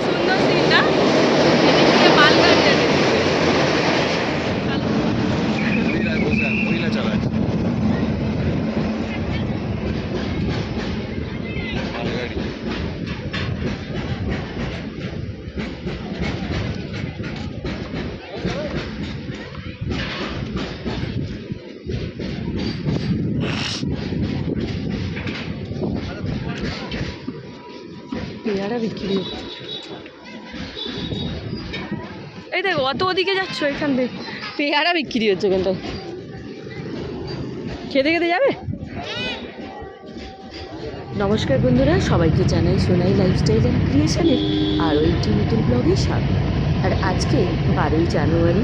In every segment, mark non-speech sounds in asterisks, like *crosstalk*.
সুন্দর সিন পেয়ারা বিক্রি হচ্ছে। এই দেখো অত ওদিকে যাচ্ছ এখান থেকে পেয়ারা বিক্রি হচ্ছে কিন্তু। খেতে খেতে যাবে? নমস্কার বন্ধুরা সবাইকে জানাই সোনাই লাইফস্টাইল অ্যান্ড ক্রিয়েশনের আরও একটি নতুন ব্লগে স্বাগত। আর আজকে বারোই জানুয়ারি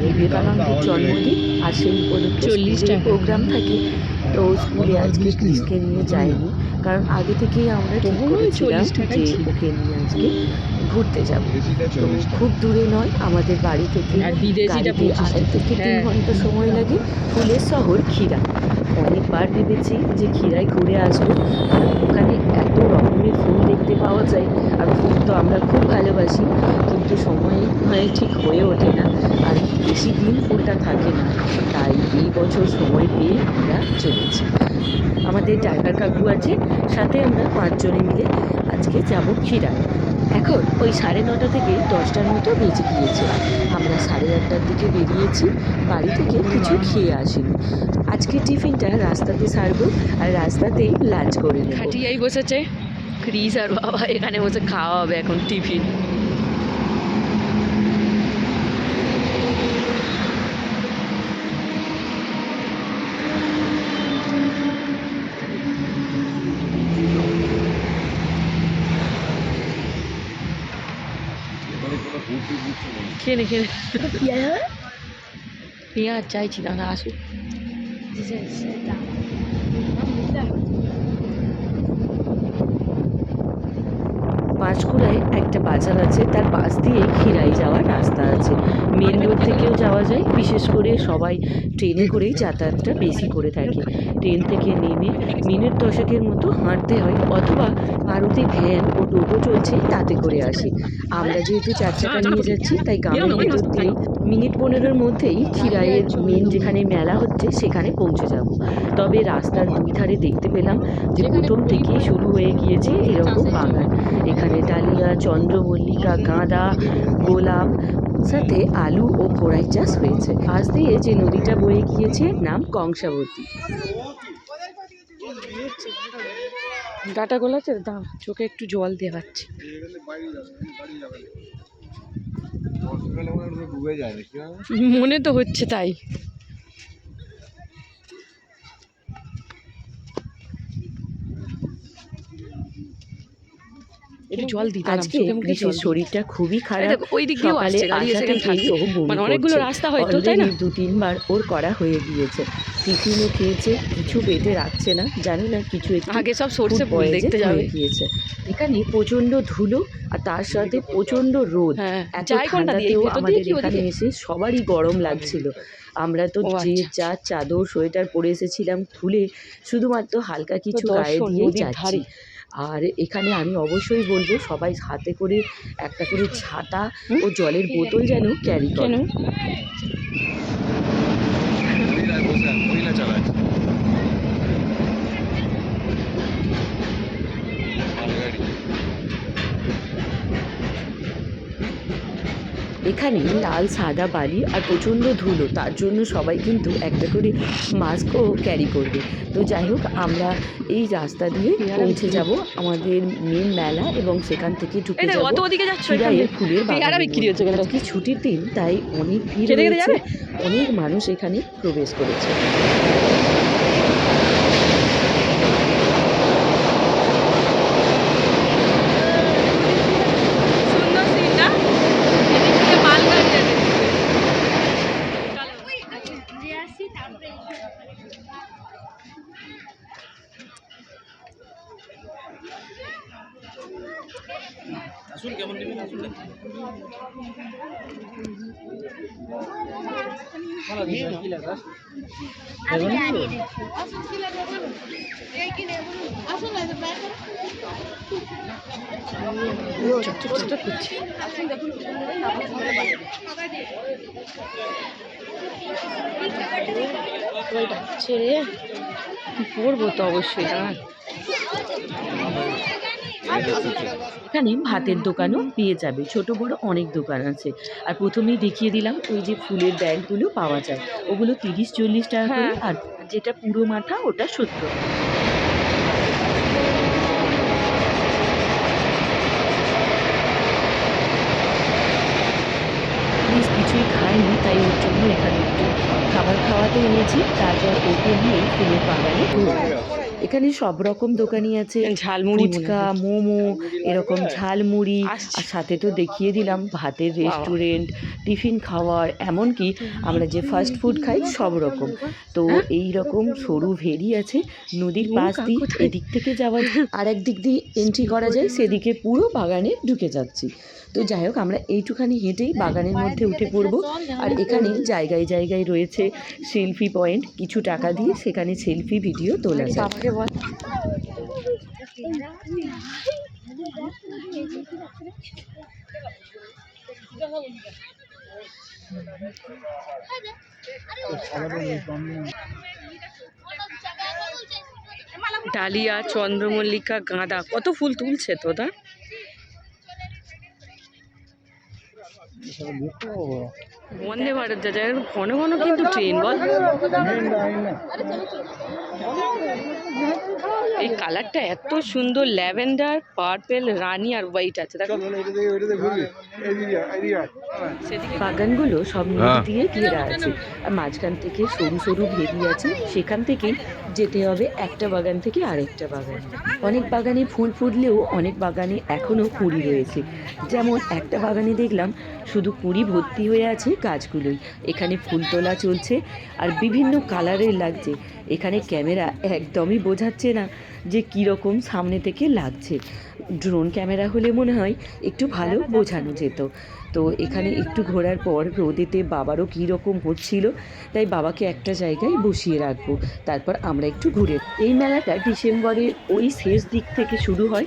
বিবেকানন্দের জন্মদিন আর সেই উপলক্ষে চল্লিশ স্কুলে টাকা। প্রোগ্রাম থাকে। তো স্কুলে আজকে ক্রিসকে নিয়ে যায়নি কারণ আগে থেকেই আমরা ঠিক ওই করেছিলাম 40 টাকাই যে ওকে নিয়ে আজকে ঘুরতে যাব। তো খুব দূরে নয় আমাদের বাড়ি থেকে আর গাড়িতে আড়াই থেকে তিন হ্যাঁ। ঘণ্টা সময় লাগে ফুলের শহর ক্ষীরা। অনেকবার ভেবেছি যে ক্ষীরায় ঘুরে আসব আর ওখানে এত রকমের ফুল দেখতে পাওয়া যায়। আর ফুল তো আমরা খুব ভালোবাসি, কিন্তু সময় হয় ঠিক হয়ে ওঠে না। আর বেশি দিন ফুলটা থাকে না, তাই এই বছর সময় পেয়ে আমরা চলেছি। আমাদের ড্রাইভার কাকু আছে, সাথে আমরা পাঁচজনে মিলে আজকে যাব ক্ষীরায় এখন ওই সাড়ে নটা থেকে দশটার মতো বেজে গিয়েছে। আমরা সাড়ে আটটার দিকে বেরিয়েছি, বাড়ি থেকে কিছু খেয়ে আসিনি। আজকে টিফিনটা রাস্তাতে সারবো আর রাস্তাতেই লাঞ্চ করে নেব। খাটিয়াই বসেছে। ক্রিস আর বাবা এখানে বসে খাওয়া হবে এখন টিফিন। খেয়ে খেয়ে পেঁয়াজ চাইছি না আসুক। পাঁচকুড়ায় একটা বাজার আছে তার পাশ দিয়ে খিরাই যাওয়ার রাস্তা আছে। মেন রোড থেকেও যাওয়া যায় বিশেষ করে সবাই ট্রেনে করেই যাতায়াতটা বেশি করে থাকে। ট্রেন থেকে নেমে মিনিট দশকের মতো হাঁটতে হয় অথবা মারুতি ভ্যান ও টোটো চলছে তাতে করে আসি। আমরা যেহেতু চার চাকা নিয়ে যাচ্ছি তাই গ্রামের ভেতর দিয়েই মিনিট পনেরোর মধ্যেই খিরাইয়ের মেন যেখানে মেলা হচ্ছে সেখানে পৌঁছে যাব। তবে রাস্তার দুই ধারে দেখতে পেলাম যে প্রথম থেকেই শুরু হয়ে গিয়েছে এরকম বাগান এখানে ডালিয়া চন্দ্রমল্লিকা গাঁদা গোলাপ সাথে আলু ও কোড়াই চাষ হয়েছে। পাশ দিয়ে যে নদীটা বয়ে গিয়েছে নাম কংসাবতী। ডাটা গোলাতে দাও চোখে একটু জল দেওয়াচ্ছে মনে তো হচ্ছে তাই। একটু জল দিতে আজকে কৃষির শরীরটা খুবই খারাপ। ওই দিক দিয়েও আসছে, গাড়ি এসে মানে অনেকগুলো রাস্তা হয়তো, তাই না? দু তিনবার ওর করা হয়ে গিয়েছে। টিফিনও খেয়েছে কিছু পেটে রাখছে না জানি না কিছু আগে সব সর্ষে দেখতে যাবে। গিয়েছে। এখানে প্রচণ্ড ধুলো আর তার সাথে প্রচণ্ড রোদ। হ্যাঁ এত কোনটা দিয়ে ঠান্ডাতেও আমাদের এখানে এসে সবারই গরম লাগছিল। আমরা তো যে আচ্ছা। যা চাদর সোয়েটার পরে এসেছিলাম খুলে শুধুমাত্র হালকা কিছু গায়ে দিয়ে যাচ্ছি। আর এখানে আমি অবশ্যই বলব সবাই হাতে করে একটা করে ছাতা ও জলের বোতল যেন ক্যারি কেন? করে। এখানে লাল সাদা বালি আর প্রচণ্ড ধুলো তার জন্য সবাই কিন্তু একটা করে মাস্কও ক্যারি করবে। তো যাই হোক আমরা এই রাস্তা দিয়ে পৌঁছে যাব আমাদের মেন মেলা এবং সেখান থেকে ঢুকে যাব খিরাইয়ের ফুলের পেয়ারা বিক্রি হচ্ছে মধ্যে। আজকে ছুটির দিন তাই অনেক ভিড়? অনেক মানুষ এখানে প্রবেশ করেছে সুন্দর সিন না এদিক থেকে মালগাড়িটা দেখছি ঘুরে আসি তারপরে আমি দাঁড়িয়ে দেখি চটচট করছে ছেড়ে পড়ব তো অবশ্যই দাঁড়ান এখানে ভাতের দোকানও পেয়ে যাবে। ছোট বড় অনেক দোকান আছে। আর প্রথমেই দেখিয়ে দিলাম ওই যে ফুলের ব্যাগগুলো পাওয়া যায়। ওগুলো তিরিশ চল্লিশ টাকা করে হ্যাঁ। আর যেটা পুরো মাথা ওটা সত্তর। প্লিজ কিছুই খায়নি তাই ওর জন্য এখানে একটু খাবার খাওয়াতে এনেছি। তারপর ওকে নিয়ে ফুলের বাগানে ঘুরবো। এখানে সব রকম দোকানই আছে। ঝালমুড়ি ফুচকা মোমো এরকম ঝালমুড়ি। আর সাথে তো দেখিয়ে দিলাম ভাতের রেস্টুরেন্ট টিফিন খাওয়ার এমনকি আমরা যে ফাস্ট ফুড খাই সব রকম। তো এই রকম সরু ভেরি আছে নদীর পাশ দিয়ে এদিক থেকে যাওয়া আর একদিক দিয়ে এন্ট্রি করা যায় *laughs* সেদিকে পুরো বাগানে ঢুকে যাচ্ছি। তো যাই হোক আমরা এইটুখানি হেঁটেই বাগানের মধ্যে উঠে পড়ব। আর এখানে জায়গায় জায়গায় রয়েছে সেলফি পয়েন্ট। কিছু টাকা দিয়ে সেখানে সেলফি ভিডিও তোলা যায়। বল। ডালিয়া চন্দ্রমল্লিকা গাঁদা কত ফুল তুলছে তোদা 没货了。বন্দে ভারত যা যায় ঘন ঘন কিন্তু ট্রেন বল। এই কালারটা এত সুন্দর ল্যাভেন্ডার পার্পেল রানি আর হোয়াইট আছে দেখো। বাগানগুলো সব নদী হ্যাঁ। দিয়ে ঘেরা আছে। আর মাঝখান থেকে সরু সরু ভেরি আছে। সেখান থেকেই যেতে হবে একটা বাগান থেকে আরেকটা বাগান। অনেক বাগানে ফুল ফুটলেও অনেক বাগানে এখনও কুড়ি রয়েছে। যেমন একটা বাগানে দেখলাম শুধু কুড়ি ভর্তি হয়ে আছে গাছগুলোই এখানে ফুল তোলা চলছে আর বিভিন্ন কালারের লাগছে। এখানে ক্যামেরা একদমই বোঝাচ্ছে না যে কীরকম সামনে থেকে লাগছে। ড্রোন ক্যামেরা হলে মনে হয় একটু ভালো বোঝানো যেত। তো এখানে একটু ঘোরার পর রোদেতে বাবারও কী রকম হচ্ছিল, তাই বাবাকে একটা জায়গায় বসিয়ে রাখব। তারপর আমরা একটু ঘুরে এই মেলাটা ডিসেম্বরের ওই শেষ দিক থেকে শুরু হয়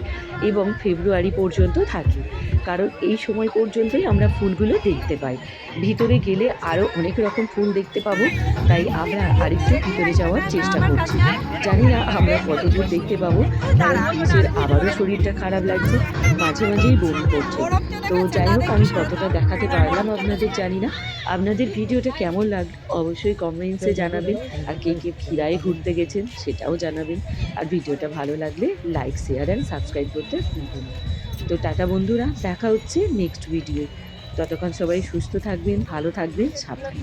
এবং ফেব্রুয়ারি পর্যন্ত থাকে। কারণ এই সময় পর্যন্তই আমরা ফুলগুলো দেখতে পাই। ভিতরে গেলে আরও অনেক রকম ফুল দেখতে পাবো, তাই আমরা আরেকটু ভিতরে যাওয়ার চেষ্টা করছি। জানি না আমরা কতদূর দেখতে পাবো আবারও শরীরটা খারাপ লাগছে, মাঝে মাঝেই বমি করছে। তো যাই হোক, আমি কতটা দেখাতে পারলাম আপনাদের, জানি না। আপনাদের ভিডিওটা কেমন লাগল অবশ্যই কমেন্টসে জানাবেন। আর কে কে ফিরায় ঘুরতে গেছেন সেটাও জানাবেন। আর ভিডিওটা ভালো লাগলে লাইক শেয়ার অ্যান্ড সাবস্ক্রাইব করতে ভুলবেন তো টাটা বন্ধুরা, দেখা হচ্ছে নেক্সট ভিডিও ততক্ষণ সবাই সুস্থ থাকবেন, ভালো থাকবেন, সাবধানে